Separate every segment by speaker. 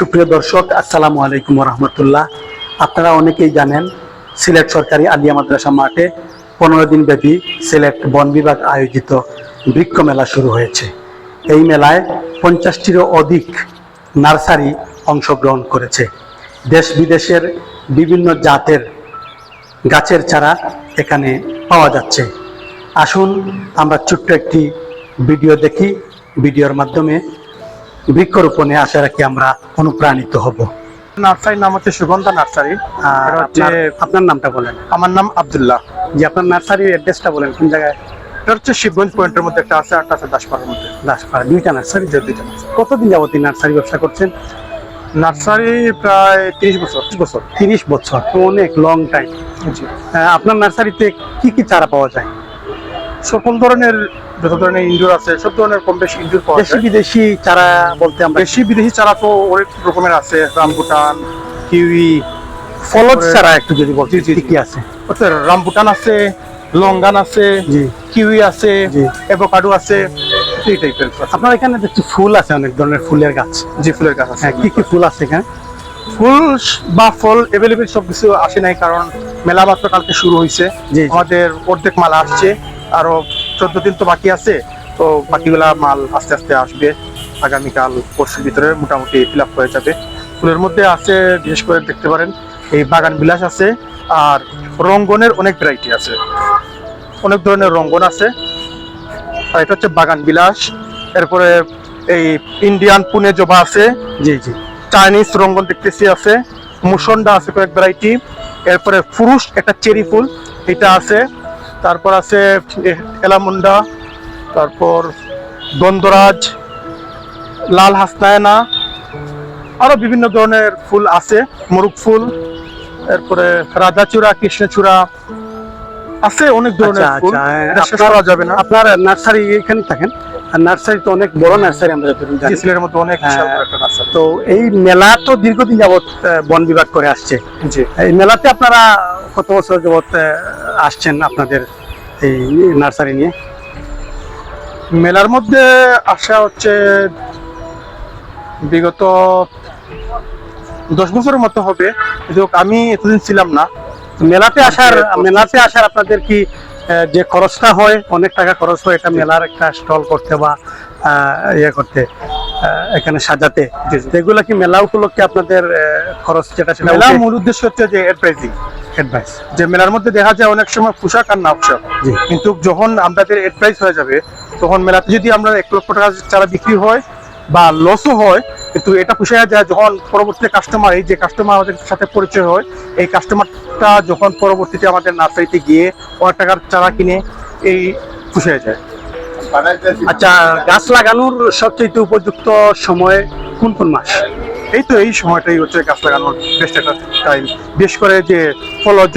Speaker 1: সুপ্রিয় দর্শক, আসসালামু আলাইকুম রহমতুল্লাহ আপনারা অনেকেই জানেন, সিলেট সরকারি আলিয়া মাদ্রাসা মাঠে পনেরো দিন ব্যাপী সিলেট বন বিভাগ আয়োজিত বৃক্ষ মেলা শুরু হয়েছে। এই মেলায় পঞ্চাশটিরও অধিক নার্সারি অংশগ্রহণ করেছে। দেশ বিদেশের বিভিন্ন জাতের গাছের চারা এখানে পাওয়া যাচ্ছে। আসুন, আমরা ছোট্ট একটি ভিডিও দেখি। ভিডিওর মাধ্যমে বৃক্ষরোপণে আশা রাখি আমরা অনুপ্রাণিত হব।
Speaker 2: নার্সারির নাম হচ্ছে সুগন্ধা নার্সারি।
Speaker 1: আপনার- নামটা বলেন।
Speaker 2: আমার নাম আব্দুল্লাহ।
Speaker 1: যে আপনার নার্সারির অ্যাড্রেসটা বলেন কোন জায়গায়?
Speaker 2: এটা হচ্ছে শিবগঞ্জ পয়েন্টের মধ্যে একটা আছে একটা আছে দাসপাড়ার মধ্যে।
Speaker 1: দাসপাড়া দুইটা নার্সারি?
Speaker 2: যে দুইটা।
Speaker 1: কতদিন যাবত নার্সারি ব্যবসা করছেন?
Speaker 2: নার্সারি প্রায় তিরিশ বছর। ত্রিশ বছর।
Speaker 1: তিরিশ বছর তো অনেক লং টাইম আপনার নার্সারিতে কি কি চারা পাওয়া যায়?
Speaker 2: সকল ধরনের যত ধরনের ইনডোর আছে সব ধরনের কম বেশি ইনডোর পাওয়া
Speaker 1: দেশি বিদেশি চারা বলতে আমরা
Speaker 2: দেশি বিদেশি চারা তো অনেক রকমের আছে রামবুটান কিউই
Speaker 1: ফলজ চারা একটু যদি বলতে কি আছে?
Speaker 2: রামবুটান আছে লঙ্গান আছে কিউই আছে
Speaker 1: জি।
Speaker 2: এভোকাডো আছে এই টাইপের
Speaker 1: আপনার এখানে দেখছি ফুল আছে অনেক ধরনের ফুলের গাছ।
Speaker 2: জি ফুলের গাছ আছে।
Speaker 1: হ্যাঁ কি কি ফুল আছে এখানে?
Speaker 2: ফুল বা ফল এভেলেবেল সব কিছু আসে নাই কারণ মেলা মাত্র কালকে শুরু হয়েছে। আমাদের অর্ধেক মালা আসছে আরও চোদ্দ দিন তো বাকি আছে তো বাকিগুলা মাল আস্তে আস্তে আসবে। আগামীকাল পরশুর ভিতরে মোটামুটি ফিল আপ হয়ে যাবে। ফুলের মধ্যে আছে বিশেষ করে দেখতে পারেন এই বাগান বিলাস আছে আর রঙ্গনের অনেক ভ্যারাইটি আছে। অনেক ধরনের রঙ্গন আছে। আর এটা হচ্ছে বাগান বিলাস। এরপরে এই ইন্ডিয়ান পুনে জবা আছে।
Speaker 1: জি জি।
Speaker 2: চাইনিজ রঙ্গন দেখতেছি আছে। মুসন্ডা আছে কয়েক ভ্যারাইটি এরপরে ফুরুষ একটা চেরি ফুল এটা আছে। তারপর আছে এলামুন্ডা তারপর গন্ধরাজ লাল হাসনায়না আরও বিভিন্ন ধরনের ফুল আছে মুরুক ফুল এরপরে রাধাচূড়া কৃষ্ণচূড়া আছে অনেক ধরনের
Speaker 1: আচ্ছা
Speaker 2: ফুল।
Speaker 1: আচ্ছা হ্যাঁ,
Speaker 2: শেষ
Speaker 1: আপনার-
Speaker 2: করা যাবে না।
Speaker 1: আপনার নার্সারি এখানে থাকেন? আর নার্সারি তো অনেক বড় নার্সারি আমরা
Speaker 2: মধ্যে অনেক
Speaker 1: তো এই মেলা তো দীর্ঘদিন যাবত বন বিভাগ করে আসছে। এই মেলাতে আপনারা কত বছর যাবত আসছেন আপনাদের এই নার্সারি নিয়ে?
Speaker 2: মেলার মধ্যে আসা হচ্ছে বিগত দশ বছরের মতো হবে। কিন্তু আমি এতদিন ছিলাম না।
Speaker 1: মেলাতে আসার মেলাতে আসার আপনাদের কি যে খরচটা হয় অনেক টাকা খরচ হয় এটা মেলার একটা স্টল করতে বা ইয়ে করতে। এখানে সাজাতে। এগুলো কি মেলা উপলক্ষে আপনাদের খরচ যেটা সেটা
Speaker 2: মেলার মূল উদ্দেশ্য হচ্ছে যে অ্যাডভাইজিং
Speaker 1: অ্যাডভাইস
Speaker 2: যে মেলার মধ্যে দেখা যায় অনেক সময় পোশাক আর না পোশাক। কিন্তু যখন আমাদের অ্যাডভাইস হয়ে যাবে তখন মেলাতে যদি আমরা এক লক্ষ টাকা চারা বিক্রি হয় বা লসও হয় কিন্তু এটা পুষায় যায় যখন পরবর্তীতে কাস্টমার এই যে কাস্টমার আমাদের সাথে পরিচয় হয় এই কাস্টমারটা যখন পরবর্তীতে আমাদের নার্সারিতে গিয়ে অনেক টাকার চারা কিনে এই পুষায় যায়।
Speaker 1: আচ্ছা গাছ লাগানোর সবচেয়ে উপযুক্ত সময় কোন কোন মাস?
Speaker 2: এই তো এই সময়টাই হচ্ছে গাছ লাগানোর বেস্ট একটা টাইম বিশেষ করে যে ফলজ,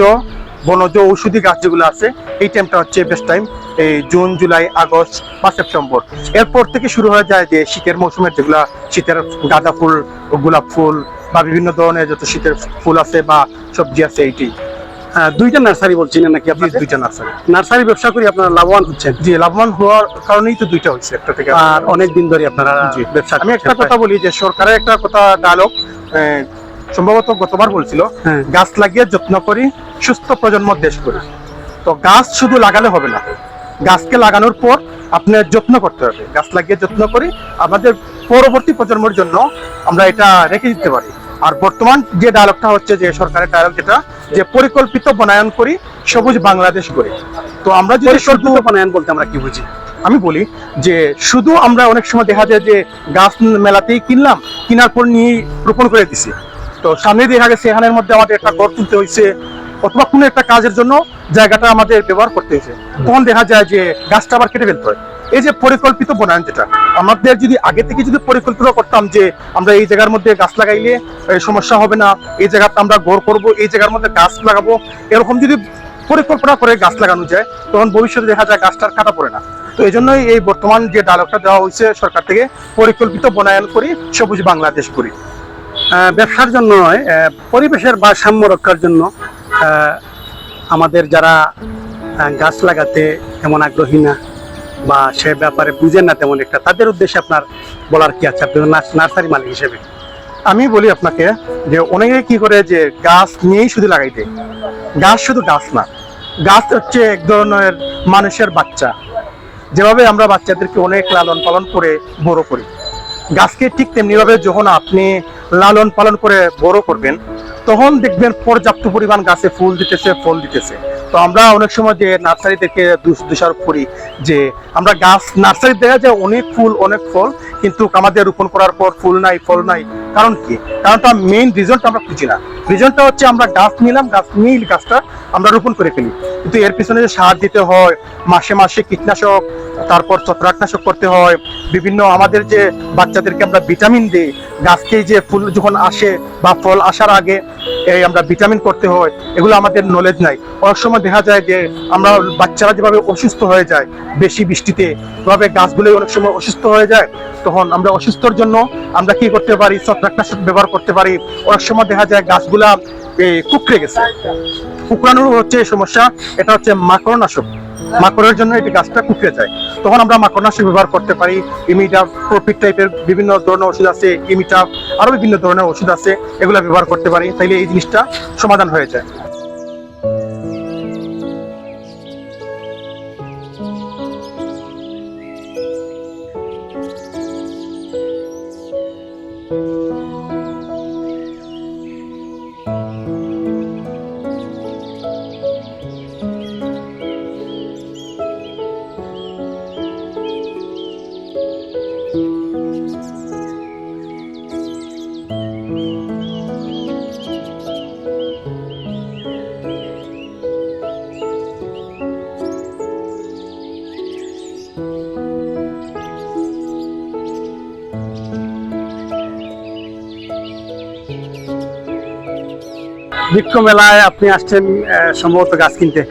Speaker 2: বনজ ঔষধি গাছ যেগুলো আছে, এই টাইমটা হচ্ছে বেস্ট টাইম এই জুন, জুলাই, আগস্ট বা সেপ্টেম্বর। এরপর থেকে শুরু হয়ে যায় যে শীতের মৌসুমের যেগুলা শীতের গাঁদা ফুল, গোলাপ ফুল বা বিভিন্ন ধরনের যত শীতের ফুল আছে বা সবজি আছে, এইটি।
Speaker 1: দুইটা নার্সারি বলছিলেন নাকি
Speaker 2: আপনি দুইটা নার্সারি।
Speaker 1: নার্সারি ব্যবসা করে আপনারা লাভবান হচ্ছেন।
Speaker 2: জি লাভবান হওয়ার কারণেই তো দুইটা হচ্ছে একটা থেকে
Speaker 1: আর অনেক দিন ধরে আপনারা ব্যবসা
Speaker 2: আমি একটা কথা বলি যে সরকারের একটা কথা ডায়লগ সম্ভবত গতবার বলছিল
Speaker 1: হ্যাঁ।
Speaker 2: গাছ লাগিয়ে যত্ন করি সুস্থ প্রজন্ম দেশ করি। তো গাছ শুধু লাগালে হবে না। গাছকে লাগানোর পর আপনার যত্ন করতে হবে। গাছ লাগিয়ে যত্ন করি আমাদের পরবর্তী প্রজন্মের জন্য আমরা এটা রেখে দিতে পারি। আর বর্তমান যে ডায়লগটা হচ্ছে যে সরকারের ডায়লগ যেটা যে পরিকল্পিত বনায়ন করি সবুজ বাংলাদেশ করি তো আমরা যদি
Speaker 1: পরিকল্পিত বনায়ন বলতে আমরা কি বুঝি?
Speaker 2: আমি বলি যে শুধু আমরা অনেক সময় দেখা যায় যে গাছ মেলাতেই কিনলাম কেনার পর নিয়ে রোপণ করে দিছি। তো সামনে দেখা গেছে এখানের মধ্যে আমাদের একটা ঘর তুলতে হয়েছে অথবা কোনো একটা কাজের জন্য জায়গাটা আমাদের ব্যবহার করতে হয়েছে। তখন দেখা যায় যে গাছটা আবার কেটে ফেলতে হয়। এই যে পরিকল্পিত বনায়ন যেটা, আমাদের যদি আগে থেকে যদি পরিকল্পনা করতাম যে আমরা এই জায়গার মধ্যে গাছ লাগাইলে সমস্যা হবে না, এই জায়গাতে আমরা ঘর করব, এই জায়গার মধ্যে গাছ লাগাবো, এরকম যদি পরিকল্পনা করে গাছ লাগানো যায়, তখন ভবিষ্যতে দেখা যায় গাছটার কাটা পড়ে না। তো এই জন্যই এই বর্তমান যে ডায়লগটা দেওয়া হয়েছে সরকার থেকে, পরিকল্পিত বনায়ন করি, সবুজ বাংলাদেশ করি।
Speaker 1: ব্যবসার জন্য নয় পরিবেশের ভারসাম্য রক্ষার জন্য আমাদের যারা গাছ লাগাতে এমন আগ্রহী না। বা সে ব্যাপারে বুঝেন না তেমন একটা, তাদের উদ্দেশ্যে আপনার বলার কি আছে? আপনি নার্সারি মালিক হিসেবে।
Speaker 2: আমি বলি আপনাকে যে অনেকে কি করে যে গাছ নিয়েই শুধু লাগাই দেয় গাছ শুধু গাছ না, গাছ হচ্ছে এক ধরনের মানুষের বাচ্চা। যেভাবে আমরা বাচ্চাদেরকে অনেক লালন পালন করে বড় করি। গাছকে ঠিক তেমনিভাবে যখন আপনি লালন পালন করে বড় করবেন, তখন দেখবেন পর্যাপ্ত পরিমাণ গাছে ফুল দিতেছে, ফল দিতেছে। তো আমরা অনেক সময় যে নার্সারি থেকে দোষ- দোষারোপ করি, যে আমরা গাছ নার্সারি দেখা যায় অনেক ফুল, অনেক ফল কিন্তু আমাদের রোপণ করার পর ফুল নাই, ফল নাই। কারণ কি? কারণটা মেইন রিজনটা আমরা খুঁজি না। রিজনটা হচ্ছে আমরা গাছ নিলাম, গাছ নিয়ে গাছটা আমরা রোপণ করে ফেলি। কিন্তু এর পিছনে যে সার দিতে হয়, মাসে মাসে কীটনাশক, তারপর ছত্রাকনাশক করতে হয়, বিভিন্ন আমাদের যে বাচ্চাদেরকে আমরা ভিটামিন দিই, গাছকে যে ফুল যখন আসে বা ফল আসার আগে এই আমরা ভিটামিন করতে হয়, এগুলো আমাদের নলেজ নাই। অনেক সময় দেখা যায় যে আমরা বাচ্চারা যেভাবে অসুস্থ হয়ে যায়, বেশি বৃষ্টিতে, এভাবে গাছগুলো অনেক সময় অসুস্থ হয়ে যায়, তখন আমরা অসুস্থর জন্য আমরা কি করতে পারি? ছত্রাকনাশক ব্যবহার করতে পারি। অনেক সময় দেখা যায় গাছগুলা কুকড়ে গেছে। কুকড়ানোর হচ্ছে সমস্যা। এটা হচ্ছে মাকড়নাশক। মাকড়ের জন্য এই গাছটা কুকড়ে যায়। তখন আমরা মাকড়নাশক ব্যবহার করতে পারি। ইমিটা, প্রফিট টাইপের বিভিন্ন ধরনের ওষুধ আছে, ইমিটা আরও বিভিন্ন ধরনের ওষুধ আছে, এগুলো ব্যবহার করতে পারি। তাইলে এই জিনিসটা সমাধান হয়ে যায়।
Speaker 1: বৃক্ষ মেলায় আপনি আসছেন সম্ভবত গাছ কিনতে।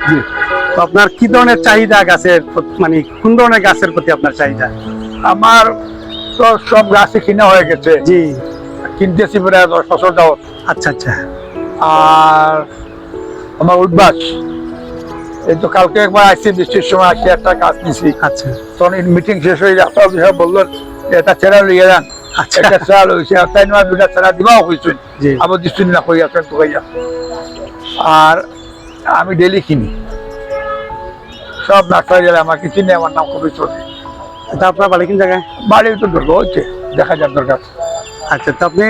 Speaker 1: তো আপনার কি ধরনের চাহিদা গাছের মানে কোন ধরনের গাছের প্রতি আপনার চাহিদা?
Speaker 3: আমার তো সব গাছই কিনা হয়ে গেছে।
Speaker 1: জি।
Speaker 3: কিনতেছি প্রায় দশ বছর যাবত
Speaker 1: আচ্ছা আচ্ছা।
Speaker 3: আর আমার উদ্বাস এই তো কালকে একবার আসছি বৃষ্টির সময় আসছি একটা গাছ নিছি।
Speaker 1: আচ্ছা।
Speaker 3: তখন মিটিং শেষ হয়ে যাওয়ার বিষয়ে বললেন যে এটা ছেড়া লিয়ে যান। একটা ছেড়া লইছে আর তাই নয় দুটা ছেড়া দিবাও হয়েছেন আবার দৃষ্টি না কই আছেন তো কইয়া আর আমি ডেলি কিনি। সব নার্সারি গেলে আমাকে চিনে আমার নাম কবি চলে।
Speaker 1: তা আপনার বাড়ি কোন জায়গায়
Speaker 3: বাড়ি তো দুর্গ হচ্ছে দেখা যাক দরকার
Speaker 1: আচ্ছা তো আপনি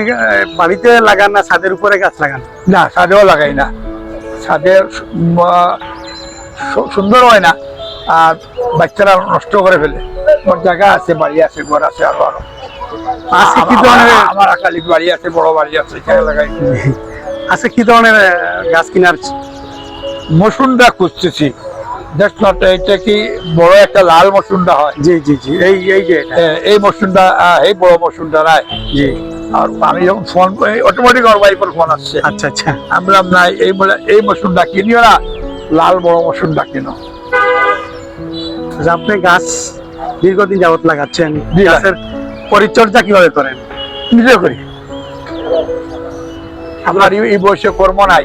Speaker 1: বাড়িতে লাগান না ছাদের উপরে গাছ লাগান
Speaker 3: না ছাদেও লাগাই না। ছাদে সুন্দর হয় না। আর বাচ্চারা নষ্ট করে ফেলে। আমার জায়গা আছে বাড়ি আছে ঘর আছে আরও আরও
Speaker 1: আজকে কি
Speaker 3: আমার-
Speaker 1: ধরনের
Speaker 3: আমার আকালিক বাড়ি আছে বড় বাড়ি আছে লাগাই।
Speaker 1: আজকে কি ধরনের গাছ কেনার
Speaker 3: মসুনটা খুঁজতেছি। এটা কি বড় একটা লাল মসুনটা হয়?
Speaker 1: জি জি জি এই এই যে
Speaker 3: এই মসুনটা এই বড় মসুনটা নাই
Speaker 1: জি।
Speaker 3: আর আমি যখন ফোন অটোমেটিক আমার বাড়ির ফোন আসছে।
Speaker 1: আচ্ছা আচ্ছা।
Speaker 3: আমি বললাম না এই বলে এই মসুনটা কিনিও না লাল বড় মসুনটা কিনো।
Speaker 1: আচ্ছা, আপনি গাছ দীর্ঘদিন যাবত লাগাচ্ছেন। গাছের পরিচর্যা কীভাবে করেন?
Speaker 3: নিজে করি। আমার এই- বয়সে কর্ম নাই।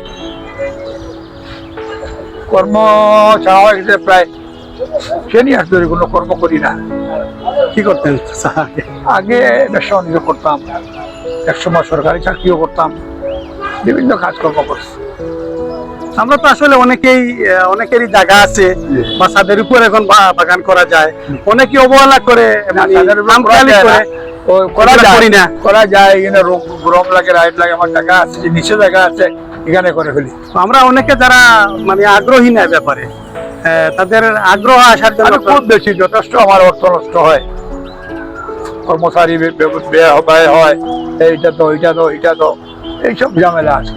Speaker 3: কর্ম ছাড়া হয়ে গেছে প্রায় শ্রেণি আর ধরে কোনো কর্ম করি না।
Speaker 1: কি করতেন আগে?
Speaker 3: ব্যবসা বাণিজ্য করতাম। এক সময় সরকারি চাকরিও করতাম। বিভিন্ন কাজকর্ম করছি।
Speaker 1: আমরা তো আসলে অনেকেই অনেকেরই জায়গা আছে বা ছাদের উপর এখন বাগান করা যায়। অনেকে অবহেলা করে মানে
Speaker 3: করা যায় না।
Speaker 1: করা
Speaker 3: যায়। এখানে রোগ গরম লাগে রাইট লাগে আমার জায়গা আছে যে নিচে জায়গা আছে এখানে করে ফেলি।
Speaker 1: আমরা অনেকে যারা মানে আগ্রহী না ব্যাপারে তাদের আগ্রহ আসার জন্য
Speaker 3: খুব বেশি যথেষ্ট আমার অর্থ নষ্ট হয়। কর্মচারী ব্যয় হয় এইটা তো এইটা তো এইটা তো এইসব ঝামেলা আছে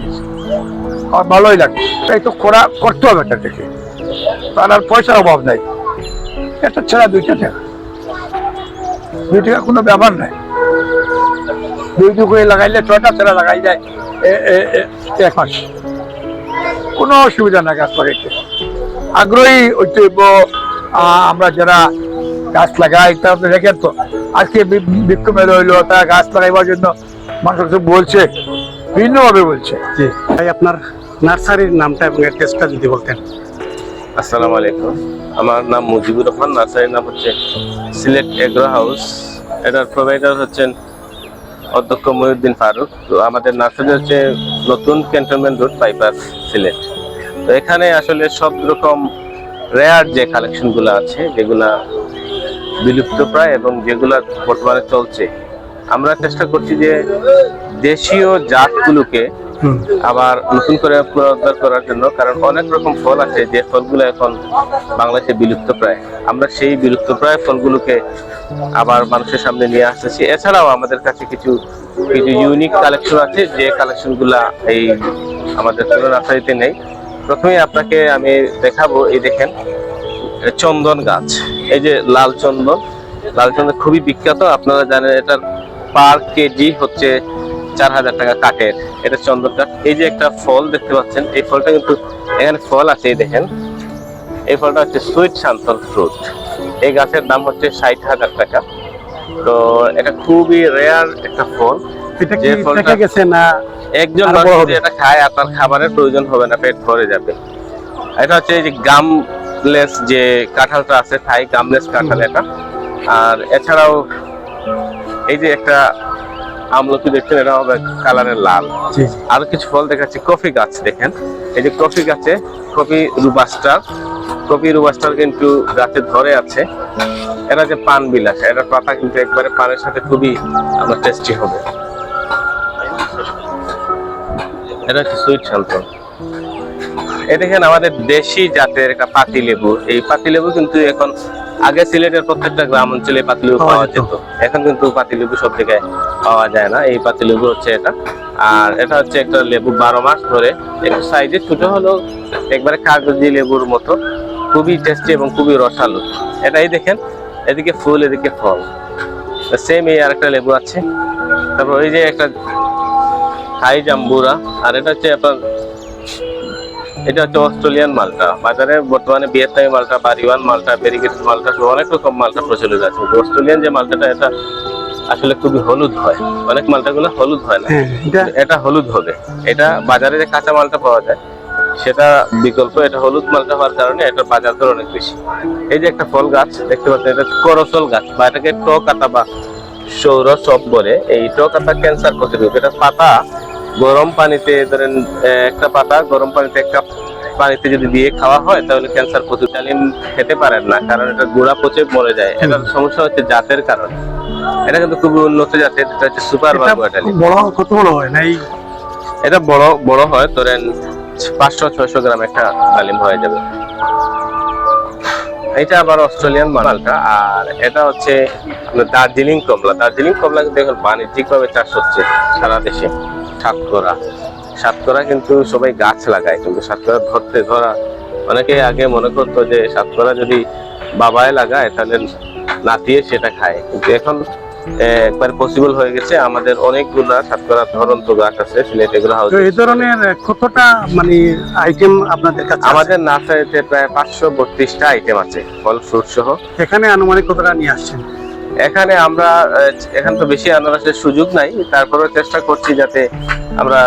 Speaker 3: আমার ভালোই লাগে। তাই তো করা করতে হবে এটা থেকে তার আর পয়সার অভাব নাই। একটা ছাড়া দুইটা টাকা দুই টাকা কোনো ব্যাপার নাই। দুই দু করে লাগাইলে ছয়টা ছাড়া লাগাই যায় এক মাস। কোনো অসুবিধা নাই গাছ লাগাইতে। আগ্রহী আহ, আমরা যারা গাছ লাগাই তা আপনি দেখেন তো আজকে বি- বৃক্ষ মেলা হইল তারা গাছ লাগাইবার জন্য মানুষ বলছে ভিন্নভাবে বলছে।
Speaker 1: জি। ভাই আপনার নার্সারির নামটা এবং অ্যাড্রেসটা যদি বলতেন।
Speaker 4: আসসালামু আলাইকুম। আমার নাম মুজিবুর রহমান। নার্সারির নাম হচ্ছে সিলেট এগ্রো হাউস। এটার প্রোভাইডার হচ্ছেন অধ্যক্ষ মহিউদ্দিন ফারুক। তো আমাদের নার্সারি হচ্ছে নতুন ক্যান্টনমেন্ট রোড বাইপাস সিলেট। তো এখানে আসলে সব রকম রেয়ার যে কালেকশনগুলো আছে যেগুলা বিলুপ্ত প্রায় এবং যেগুলা বর্তমানে চলছে আমরা চেষ্টা করছি যে দেশীয় জাতগুলোকে আবার নতুন করে পুনরুদ্ধার করার জন্য কারণ অনেক রকম ফল আছে যে ফলগুলো এখন বাংলাদেশে বিলুপ্ত প্রায়। আমরা সেই বিলুপ্ত প্রায় ফলগুলোকে আবার মানুষের সামনে নিয়ে আসতেছি। এছাড়াও আমাদের কাছে কিছু কিছু ইউনিক কালেকশন আছে যে কালেকশনগুলা এই আমাদের পুরো নার্সারিতে নেই। প্রথমে আপনাকে আমি দেখাবো এই দেখেন চন্দন গাছ। এই যে লাল চন্দন লাল চন্দন খুবই বিখ্যাত। আপনারা জানেন এটার পার কেজি হচ্ছে চার হাজার টাকা কাঠের এটা চন্দন কাঠ এই যে একটা ফল দেখতে পাচ্ছেন এই ফলটা কিন্তু এখানে ফল আছে এই দেখেন। এই ফলটা হচ্ছে সুইট শান্তন ফ্রুট। এই গাছের দাম হচ্ছে ষাট হাজার টাকা। তো এটা খুবই রেয়ার একটা ফল। যে ফলটা-
Speaker 1: গেছে না
Speaker 4: একজন। এটা খায় আপনার খাবারের প্রয়োজন হবে না পেট ভরে যাবে। এটা হচ্ছে এই যে গামলেস যে কাঁঠালটা আছে থাই গামলেস কাঁঠাল এটা। আর এছাড়াও এই যে একটা আমলকি দেখছেন এটা হবে কালারের লাল। আরও কিছু ফল দেখাচ্ছি কফি গাছ দেখেন। এই যে কফি গাছে কফি রুবাস্টার কফি রুবাস্টার কিন্তু গাছে ধরে আছে। এটা যে পান বিলাস এটার পাতা কিন্তু একবারে পানের সাথে খুবই আমার টেস্টি হবে। এটা হচ্ছে সুইট শান্তন এই দেখেন আমাদের দেশি জাতের একটা পাতি লেবু এই পাতি লেবু কিন্তু এখন আগে সিলেটের প্রত্যেকটা গ্রাম অঞ্চলে পাতি লেবু
Speaker 1: পাওয়া যেত।
Speaker 4: এখন কিন্তু পাতিলেবু সব জায়গায় পাওয়া যায় না। এই পাতিলেবু হচ্ছে এটা। আর এটা হচ্ছে একটা লেবু বারো মাস ধরে। একটু সাইজে ছোট হলেও একবারে কাগজি লেবুর মতো। খুবই টেস্টি এবং খুবই রসালো। এটাই দেখেন এদিকে ফুল এদিকে ফল। সেম এই আরেকটা লেবু আছে। তারপর ওই যে একটা হাই জাম্বুরা। আর এটা হচ্ছে আপনার এটা হচ্ছে অস্ট্রেলিয়ান মালটা। বাজারে বর্তমানে ভিয়েতনামি মালটা বারিওয়ান মালটা ব্যারিগেটেড মালটা সহ অনেক রকম মালটা প্রচলিত আছে। অস্ট্রেলিয়ান যে মালটাটা এটা আসলে খুবই হলুদ হয়। অনেক মালটাগুলো হলুদ হয় না।
Speaker 1: হ্যাঁ এটা
Speaker 4: হলুদ হবে। এটা বাজারে যে কাঁচা মালটা পাওয়া যায় সেটা বিকল্প এটা হলুদ মালটা হওয়ার কারণে এটা বাজার দর অনেক বেশি। এই যে একটা ফল গাছ দেখতে পাচ্ছেন এটা করসল গাছ বা এটাকে টকাতা বা সৌর সব বলে। এই টকাতা ক্যান্সার প্রতিরোধ এটা পাতা গরম পানিতে ধরেন একটা পাতা গরম পানিতে এক কাপ পানিতে যদি দিয়ে খাওয়া হয় তাহলে ক্যান্সার প্রতিরোধ ডালিম খেতে পারেন না কারণ এটা গুড়া পচে মরে যায়। এটার সমস্যা হচ্ছে জাতের কারণে। এটা কিন্তু খুবই উন্নত জাতের এটা হচ্ছে সুপার বাগুয়া ডালিম
Speaker 1: বড় কত বড় হয়? না
Speaker 4: এটা বড় বড় হয় ধরেন পাঁচশো ছয়শো গ্রাম একটা ডালিম হয়ে যাবে। এটা আবার অস্ট্রেলিয়ান মালটা আর এটা হচ্ছে দার্জিলিং কমলা। দার্জিলিং কমলা কিন্তু এখন বাণিজ্যিক ভাবে চাষ হচ্ছে সারা দেশে। সাতকরা। সাতকরা কিন্তু সবাই গাছ লাগায় কিন্তু সাতকরা ধরতে ধরা অনেকে আগে মনে করতো যে সাতকরা যদি বাবায় লাগায় তাহলে নাতিয়ে সেটা খায়। কিন্তু এখন একবার পসিবল হয়ে গেছে। আমাদের অনেকগুলা সাতকরা ধরন্ত গাছ আছে সিলেট এগুলো হাউস
Speaker 1: এই ধরনের কতটা মানে আইটেম আপনাদের কাছে
Speaker 4: আমাদের নার্সারিতে প্রায় পাঁচশো বত্রিশটা আইটেম আছে ফল ফ্রুট সহ।
Speaker 1: এখানে আনুমানিক কতটা নিয়ে আসছেন?
Speaker 4: এখানে আমরা এখন তো বেশি আনারসের সুযোগ নাই। তারপরেও চেষ্টা করছি যাতে আমরা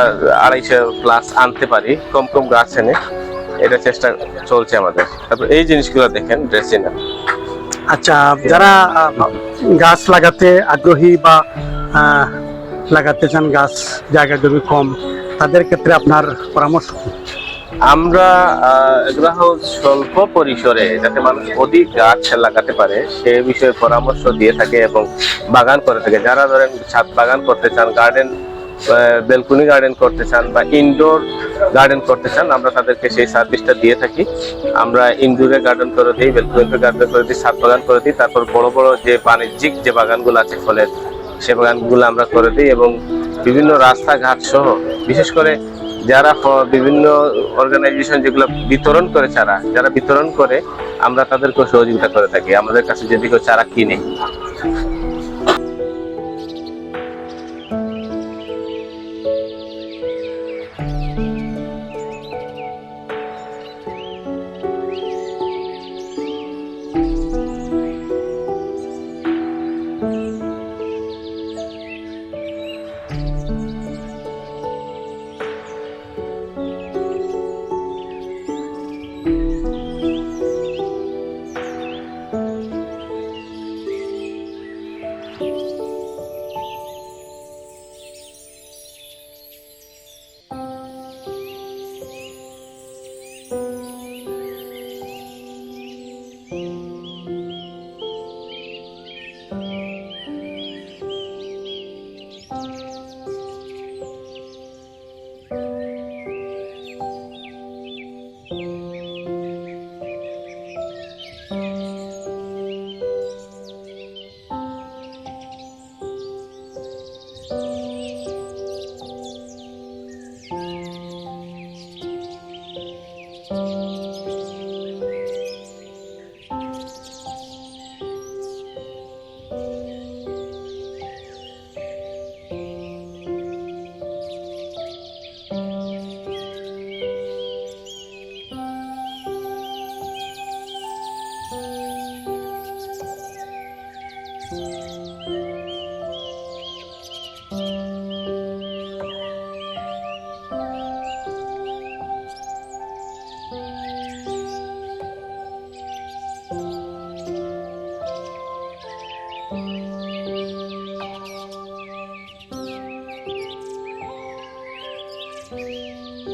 Speaker 4: আড়াইশো প্লাস আনতে পারি, কম কম গাছ এনে। এটা চেষ্টা চলছে আমাদের। তারপর এই জিনিসগুলো দেখেন ড্রেসিনা
Speaker 1: আচ্ছা যারা গাছ লাগাতে আগ্রহী বা লাগাতে চান গাছ, জায়গা জমি কম, তাদের ক্ষেত্রে আপনার পরামর্শ?
Speaker 4: আমরা এগুলো স্বল্প পরিসরে যাতে মানুষ অধিক গাছ লাগাতে পারে, সে বিষয়ে পরামর্শ দিয়ে থাকে এবং বাগান করে থাকে। যারা ধরেন ছাদ বাগান করতে চান, গার্ডেন বেলকুনি গার্ডেন করতে চান বা ইনডোর গার্ডেন করতে চান, আমরা তাদেরকে সেই সার্ভিসটা দিয়ে থাকি। আমরা ইনডোরে গার্ডেন করে দিই, বেলকুনিতে গার্ডেন করে দিই, ছাদ বাগান করে দিই, তারপর বড় বড় যে বাণিজ্যিক যে বাগানগুলো আছে ফলের, সে বাগানগুলো আমরা করে দিই এবং বিভিন্ন রাস্তাঘাট সহ, বিশেষ করে যারা বিভিন্ন অর্গানাইজেশন যেগুলো বিতরণ করে চারা, যারা বিতরণ করে, আমরা তাদেরকে সহযোগিতা করে থাকি। আমাদের কাছে যদি কেউ চারা কিনে। Música